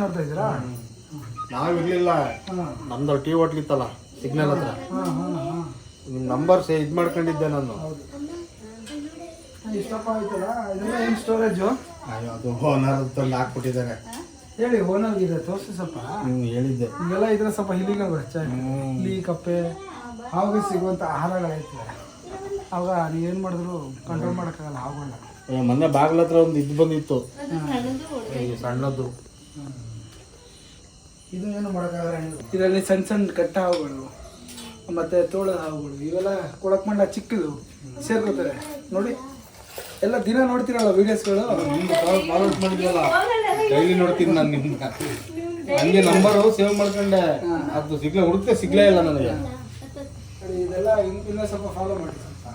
ನೋಡ್ತಾ ಇದ್ದೀರಾ? ನಾವು ಇರಲಿಲ್ಲ. ನಮ್ದು ಟೀ ಹೋಟ್ಲಿತ್ತಲ್ಲ ಸಿಗ್ನಲ್ ಹತ್ರ. ನಿಮ್ಮ ನಂಬರ್ಸ್ ಇದು ಮಾಡ್ಕೊಂಡಿದ್ದೆ ನಾನು. ಇಷ್ಟಪ್ಪ ಆಯ್ತಲ್ಲ ಇದೆಲ್ಲ ಏನು ಸ್ಟೋರೇಜು ಅಯ್ಯೋ ಅದು ಓನರ್ ತಂದು ಹಾಕ್ಬಿಟ್ಟಿದ್ದಾರೆ. ಹೇಳಿ ಓನರ್ಗಿದೆ ತೋರಿಸಿ ಸ್ವಲ್ಪ. ನೀವು ಹೇಳಿದ್ದೆ. ಹೀಗೆಲ್ಲ ಇದ್ರೆ ಸ್ವಲ್ಪ ಇಲಿಗಳು ಹೆಚ್ಚಾಗಿ ಹ್ಮ್. ಇಲಿ ಕಪ್ಪೆ ಹಾವಿಗೆ ಸಿಗುವಂಥ ಆಹಾರಗಳೈತೆ ಅವಾಗ ಏನು ಮಾಡಿದ್ರು ಕಂಟ್ರೋಲ್ ಮಾಡೋಕ್ಕಾಗಲ್ಲ ಆಗೋಲ್ಲ ಏ, ಮೊನ್ನೆ ಬಾಗ್ಲ ಹತ್ರ ಒಂದು ಇದು ಬಂದಿತ್ತು. ಸಣ್ಣದ್ದು ಸಣ್ಣದು ಇದು ಏನು ಮಾಡೋಕ್ಕಾಗಲ್ಲ ಇದರಲ್ಲಿ ಸಣ್ಣ ಸಣ್ಣ ಕಟ್ಟ ಹಾವುಗಳು ಮತ್ತೆ ತೋಳದ ಹಾವುಗಳು ಇವೆಲ್ಲ ಕೊಳಕ್ ಮಂಡ ಚಿಕ್ಕದು ಸೇರ್ಕೋತಾರೆ. ನೋಡಿ. ಎಲ್ಲ ದಿನ ನೋಡ್ತೀರಲ್ಲ ವಿಡಿಯೋಸ್ಗಳು ಫಾರ್ವರ್ಡ್ ಮಾಡಿದ್ವಲ್ಲ ಡೈಲಿ ನೋಡ್ತೀನಿ ನಾನು ನಿಮ್ಮ ನನಗೆ ನಂಬರು ಸೇವ್ ಮಾಡ್ಕೊಂಡೆ. ಅದು ಸಿಗ್ಲೇ ಹುಡುಕ್ತೆ ಸಿಗ್ಲೇ ಇಲ್ಲ ನನಗೆ. ಇದೆಲ್ಲ ಇನ್- ಇನ್ನೂ ಸ್ವಲ್ಪ ಫಾಲೋ ಮಾಡಿ ಸ್ವಲ್ಪ.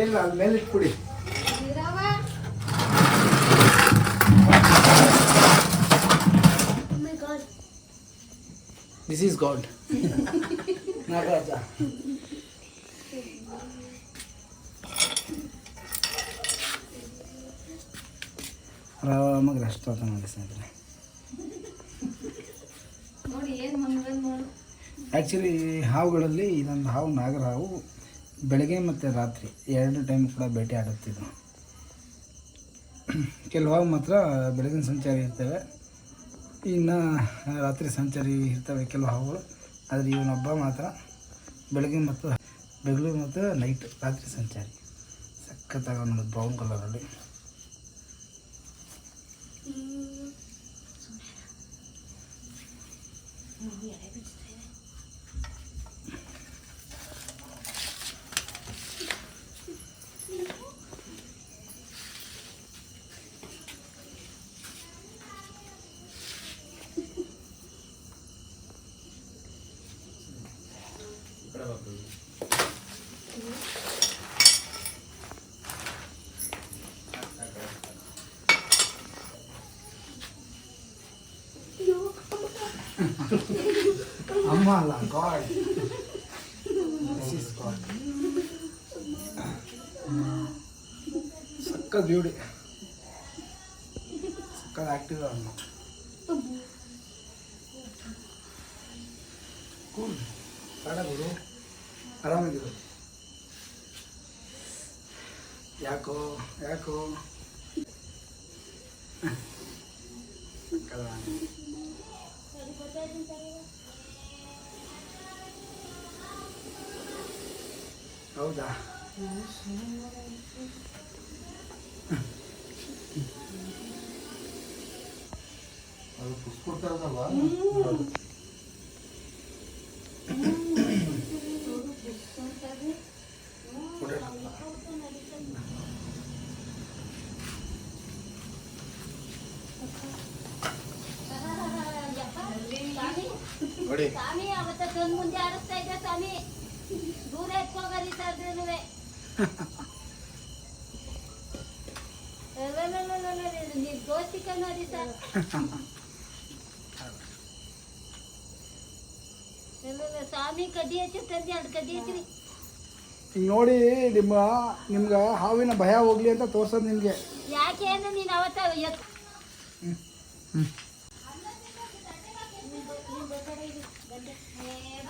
ಇಲ್ಲ ಅದ್ ಮೇಲೆ ಇಟ್ಬಿಡಿ. This is god Nagaraja rest ತಗೊಂಡು ಮಾಡಿ ಸ್ನೇಹಿತರೆ. ಆ್ಯಕ್ಚುಲಿ ಹಾವುಗಳಲ್ಲಿ ಇದೊಂದು ಹಾವು ನಾಗರ ಹಾವು ಬೆಳಗ್ಗೆ ಮತ್ತು ರಾತ್ರಿ ಎರಡು ಟೈಮ್ ಕೂಡ ಭೇಟಿ ಆಡುತ್ತಿದ್ದು ಕೆಲವು ಹಾವು ಮಾತ್ರ ಬೆಳಗಿನ ಸಂಚಾರಿ ಇರ್ತವೆ. ಇನ್ನು ರಾತ್ರಿ ಸಂಚಾರಿ ಇರ್ತವೆ ಕೆಲವು ಹಾವುಗಳು. ಆದರೆ ಇವನೊಬ್ಬ ಮಾತ್ರ ಬೆಳಗ್ಗೆ ಮತ್ತು ಬೆಂಗಳೂರು ಮತ್ತು ನೈಟ್ ರಾತ್ರಿ ಸಂಚಾರಿ. ಸಖತ್ತಾಗ ನೋಡಿ ಬ್ರೌನ್ ಕಲರಲ್ಲಿ ಅಮ್ಮ ಅಲ್ಲ ಗಾಡ್ ದಿಸ್ ಇಸ್ ಗಾಡ್ ಸಕ್ಕ ಬ್ಯೂಟಿ ಸಕ್ಕ ಆಕ್ಟಿವ್ ಅಮ್ಮ ಕೂಲ್ ಬೇಡ ಬಿಡು ಆರಾಮಾಗಿರು ಯಾಕೋ ಯಾಕೋ? ಹೌದಾ? ಅದು ಪುಸ್ ಕೊಡ್ತಾರದಲ್ವಾ? ನೋಡಿ ಸ್ವಾಮಿ ಅವತ್ತ ಕಣ್ ಮುಂದೆ ಆಡಿಸ್ತಾ ಇದ್ದೆ ಸ್ವಾಮಿ ದೂರ ಎತ್ಕೋಗರಿತಾ ಇದ್ರೇನುವೆ ನೀನ್ ದೋಸ್ತಿ ಕಣ್ಣೋದಿ ಸರ್ ಸ್ವಾಮಿ ಕಡ್ಡಿ ಹಚ್ಚಿ ತಂದೆ ಎರಡು ಕಡ್ಡಿ ಹಚ್ಚಿರಿ ಈಗ ನೋಡಿ ನಿಮ್ಮ ನಿಮ್ಗೆ ಹಾವಿನ ಭಯ ಹೋಗ್ಲಿ ಅಂತ ತೋರ್ಸೋದು ನಿಮಗೆ ಯಾಕೆ ಅಂದ್ರೆ ನೀನು ಅವತ್ತ 네 대박.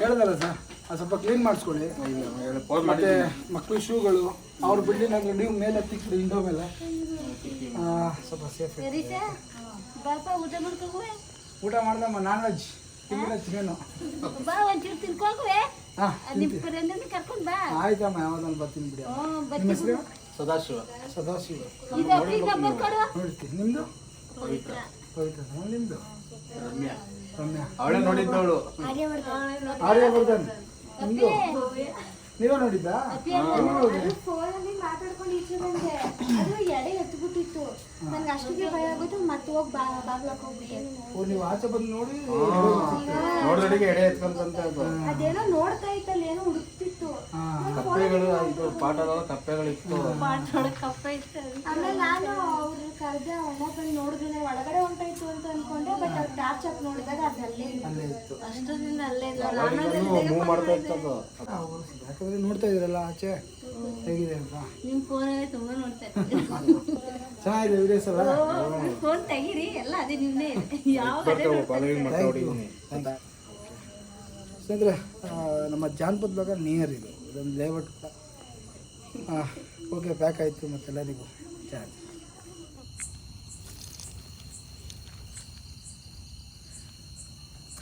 ಹೇಳ್ದಲ್ಲ ಸರ್ ಅದು ಸ್ವಲ್ಪ ಕ್ಲೀನ್ ಮಾಡಿಸ್ಕೊಳ್ಳಿ. ಮತ್ತೆ ಮಕ್ಕಳು ಶೂಗಳು ಅವ್ರ ಬಿಲ್ಡಿಂಗ್ ನೀವು ಮೇಲೆ ತಿಕ್ಕಿ ವಿಂಡೋ ಮೇಲೆ. ಆ, ಸ್ವಲ್ಪ ಸೇಫ್ ಊಟ ಊಟ ಮಾಡ್ದಮ್ಮ ನಾನ್ ವೆಜ್ ತಿಂಗಳ ಚಿಕನು ಆಯ್ತಮ್ಮ ಯಾವ್ದಾದ್ರು ಬರ್ತೀನಿ ಬಿಡಿ ನಿಮ್ಮ ಹೆಸರು? ಸದಾಶಿವ. ಸದಾಶಿವ. ನೋಡ್ತೀನಿ. ನಿಮ್ಮದು ಪವಿತ್ರ. ಪವಿತ್ರ. ನಿಮ್ಮದು ರಮ್ಯಾ. ರಮ್ಯಾ ಅವಳೇ ನೋಡಿದ್ದವಳು. ಆರ್ಯವರ್ಧನ್ ನಿಮ್ದು ನೀವೇ ನೋಡಿದ್ದಾ? ಅದು ಫೋನಲ್ಲಿ ಮಾತಾಡ್ಕೊಂಡು ಈಚೆ ಬಂದೆ. ಅದು ಎಡೆ ಎತ್ಬಿಟ್ಟಿತ್ತು. ನನ್ಗೆ ಅಷ್ಟಿಗೆ ಭಯ ಆಗೋದು ಮತ್ತೆ ಹೋಗಿ ಬಾ ಬಾಗ್ಲಕ್ಕೆ ಹೋಗ್ಬಿಟ್ಟೆ. ಓ ನೀವು ಆಚೆ ಬಂದು ನೋಡಿ ನೋಡಿದಡಿಗೆ ಎಡೆ ಎತ್ಕೊಂತಂತ ಅದು. ಅದೇನೋ ನೋಡ್ತಾ ಇತ್ತಲ್ಲ ಏನೋ ಹುಡುಕ್ತಿತ್ತು. ಕಪ್ಪೆಗಳು ಇದು ಪಾಠದ ಕಪ್ಪೆಗಳಿತ್ತು. ಆಮೇಲೆ ನಾನು ಅವ್ರು ಕರೆದೆ ಅಣ್ಣ ಬಂದು ನೋಡಿದ್ರೆ ಒಳಗಡೆ ಹೊಂಟಾಯ್ತು ಅಂತ ಅನ್ಕೊಂಡೆ ಬಟ್ ಅವ್ರು ಟಾರ್ಚ್ ನೋಡಿದಾಗ ಅದು ಅಲ್ಲೇ ಅಲ್ಲೇ ಇತ್ತು. ಅಷ್ಟೊಂದಿನ ಅಲ್ಲೇ ಇಲ್ಲ ಮೂವ್ ಮಾಡ್ತಾ ಇತ್ತದು ಯಾಕಂದ್ರೆ ನೋಡ್ತಾ ಇದ್ರಲ್ಲ ಆಚೆ? ಹೇಗಿದೆ ಅಂತ? ನಿಮ್ ಫೋನಲ್ಲಿ ತುಂಬಾ ನೋಡ್ತಾ ಇರ್ತೀನಿ ಚೆನ್ನಾಗಿದೆ ವಿಡಿಯೋಸ್ ಎಲ್ಲ ಫೋನ್ ತೆಗೀರಿ. ಎಲ್ಲ ಅದೇ ಯಾವ ಹೊಡಿದೀನಿ ಸ್ನೇಹಿತರೆ ನಮ್ಮ ಜಾನಪದ ಭಾಗ ನಿಯರ್ ಇದು. ಇದೊಂದು ಲೇಔಟ್ ಹಾಂ ಓಕೆ ಪ್ಯಾಕ್ ಆಯಿತು ಮತ್ತೆಲ್ಲರಿಗೂ. ಚಾರ್ಜ್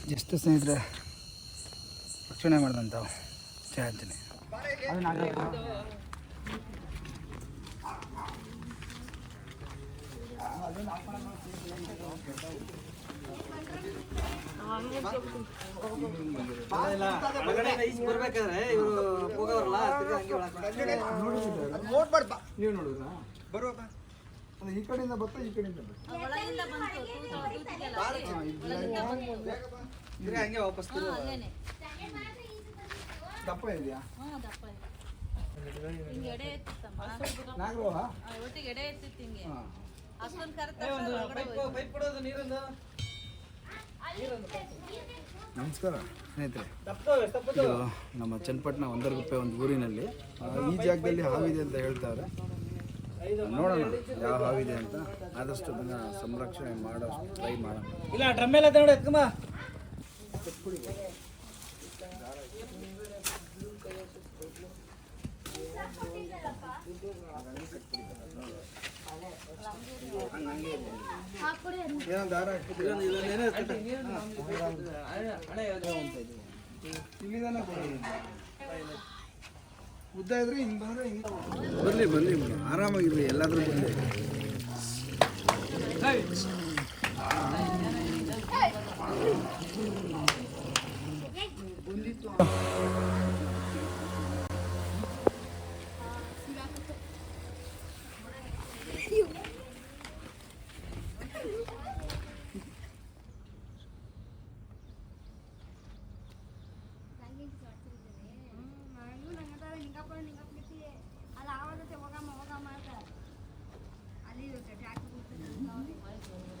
ಎಷ್ಟು ಸ್ನೇಹಿತರೆ? ರಕ್ಷಣೆ ಮಾಡಿದಂಥವು. ಚಾರ್ಜನೆ ನೀವು ಈ ಕಡೆಯಿಂದ ಬರ್ತಾ ಈ ಕಡೆಯಿಂದ ಬರ್ತಾ ಒಳಗಿಂದ ಬಂತು ತೂತ ತೂತಿಗೆಲ್ಲ ಹಂಗೆ ವಾಪಸ್ ಅಲ್ಲೇನೆ ದಪ್ಪ ಇದೆಯಾ? ಹ್ಞೂ ದಪ್ಪ ಇದೆ. ಹಿಂಗೆ ಎಡೆ ಎತ್ತಿತ್ತಮ್ಮ. ನಾಗರವ ಆ, ಒಟ್ಟಿಗೆ ಎಡೆ ಎತ್ತಿತ್ತು ಹಿಂಗೆ. ಹಾಂ. ಅಷ್ಟೊಂದು ಕರೆಕ್ಟ್ ನಮಸ್ಕಾರ ಸ್ನೇಹಿತರೆ. ಇದು ನಮ್ಮ ಚನ್ನಪಟ್ಟಣ ಒಂದರಗುಪ್ಪೆ ಒಂದು ಊರಿನಲ್ಲಿ. ಆ, ಈ ಜಾಗದಲ್ಲಿ ಹಾವಿದೆ ಅಂತ ಹೇಳ್ತಾರೆ. ನೋಡೋಣ ಯಾವ ಹಾವಿದೆ ಅಂತ. ಆದಷ್ಟು ಅದನ್ನ ಸಂರಕ್ಷಣೆ ಮಾಡೋ ಟ್ರೈ ಮಾಡೋಣ. ಇಲ್ಲ ಡ್ರಮ್ ಎಲ್ಲ ನೋಡಿ ಎತ್ಕಮ್ಮ ಉದ್ದ ಇದ್ರೆ ಹಿಂಗೆ ಬಂದ್ರೆ ಹಿಂಗೆ ಬರಲಿ ಬರಲಿ ಆರಾಮಾಗಿರ್ರಿ ಎಲ್ಲಾದ್ರೂ ಬರಲಿ ನಂಗೂ ನಂಗದ ನಿಂಗಪ್ಪ ಅಲ್ಲಿ ಆವಾಗ ಹೋಗಮ್ಮ ಹೋಗಮ್ಮ ಅಂತ. ಅಲ್ಲಿ ಟ್ಯಾಕ್ಸಿ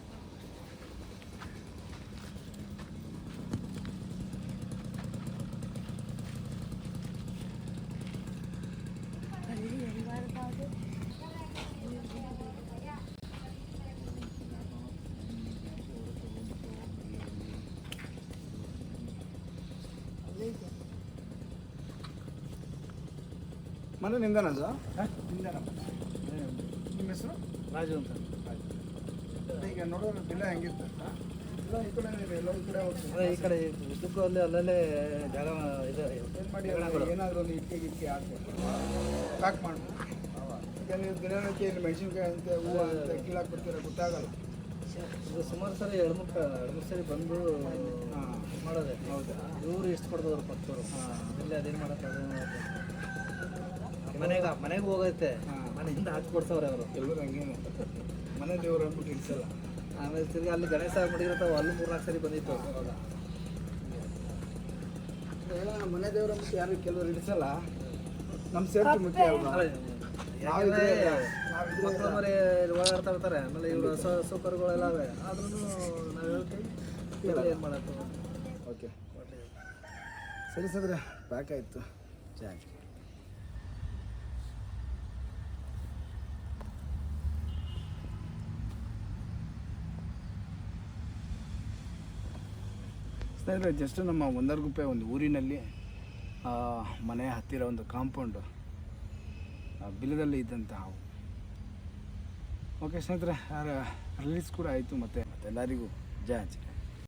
ಮನೆ ನಿಂದನದು? ನಿಂದನ? ನಿಮ್ಮ ಹೆಸರು? ರಾಜು ಅಂತ. ಈಗ ನೋಡೋದು ಬೆಲೆ ಹೆಂಗಿತ್ತು ಎಲ್ಲ ಈ ಕಡೆ ಹೋಗ್ತದೆ. ಈ ಕಡೆ ಉದ್ದಕ್ಕೂ ಅಲ್ಲಿ ಅಲ್ಲಲ್ಲೇ ಜಾಗ ಇದೆ. ಏನು ಮಾಡಿ ಏನಾದರೂ ಒಂದು ಇಟ್ಟಿಗೆ ಗಿಟ್ಟಿ ಹಾಕ್ಬೇಕು. ಪ್ಯಾಕ್ ಮಾಡ್ಬೇಕು. ಈಗ ನೀವು ದಿನಕ್ಕೆ ಇಲ್ಲಿ ಮೆಣಸಿನ್ಕಾಯಿ ಅಂತ ಹೂವು ಅಂತ ಕೀಳಾಕ್ ಬಿಡ್ತೀರ ಗೊತ್ತಾಗಲ್ಲ. ಇದು ಸುಮಾರು ಸರಿ ಎರಡು ಮೂರು ಎರಡು ಮೂರು ಸರಿ ಬಂದು ಮಾಡೋದೇ. ಹೌದಾ? ಇವರು ಎಷ್ಟು ಕೊಡ್ತವ್ರು ಹಾಂ ಇಲ್ಲಿ ಅದೇನು ಮಾಡೋದು ಮನೆಗೆ ಮನೆಗೆ ಹೋಗೈತೆ. ಮನೆಯಿಂದ ಹಾಕಿ ಕೊಡ್ಸವ್ರೆ ಅವರು. ಎಲ್ಲರೂ ಹಂಗೇನು. ಮನೆ ದೇವ್ರು ಅಂದ್ಬಿಟ್ಟು ಇಡ್ಸಲ್ಲ ಆಮೇಲೆ ತಿರ್ಗಿ ಅಲ್ಲಿ ಗಣೇಶ ಮಡಿಗಿರ್ತಾವ ಅಲ್ಲಿ ಮೂರ್ನಾಲ್ಕು ಸರಿ ಬಂದಿತ್ತು. ಅವಾಗ. ಮನೆ ದೇವ್ರು ಅಂದ್ಬಿಟ್ಟು ಯಾರು ಕೆಲವರು ಇಡಿಸಲ್ಲ ನಮ್ಮ ಸೇಫ್ಟಿ ಮುಖ್ಯ ಮರಿ ಓಡಾಡ್ತಾ ಇರ್ತಾರೆ. ಆಮೇಲೆ ಇವರು ಹಸು ಹಸು ಕರುಗಳೆಲ್ಲ ಅವೆ. ಆದ್ರೂ ನಾವು ಹೇಳ್ತೀವಿ. ಏನು ಮಾಡಕ್ಕೆ ಓಕೆ. ಸರಿ ಸದ್ರೆ ಪ್ಯಾಕ್ ಆಯಿತು. ಚಾರ್ಜ್ ಸ್ನೇಹಿತರೆ ಜಸ್ಟ್ ನಮ್ಮ ಒಂದರ್ಗುಪ್ಪೆ ಒಂದು ಊರಿನಲ್ಲಿ ಮನೆ ಹತ್ತಿರ ಒಂದು ಕಾಂಪೌಂಡು ಬಿಲದಲ್ಲಿ ಇದ್ದಂಥ ಹಾವು ಓಕೆ ಸ್ನೇಹಿತರೆ ರಿಲೀಸ್ ಕೂಡ ಆಯಿತು ಮತ್ತು ಎಲ್ಲರಿಗೂ ಜಾಜ್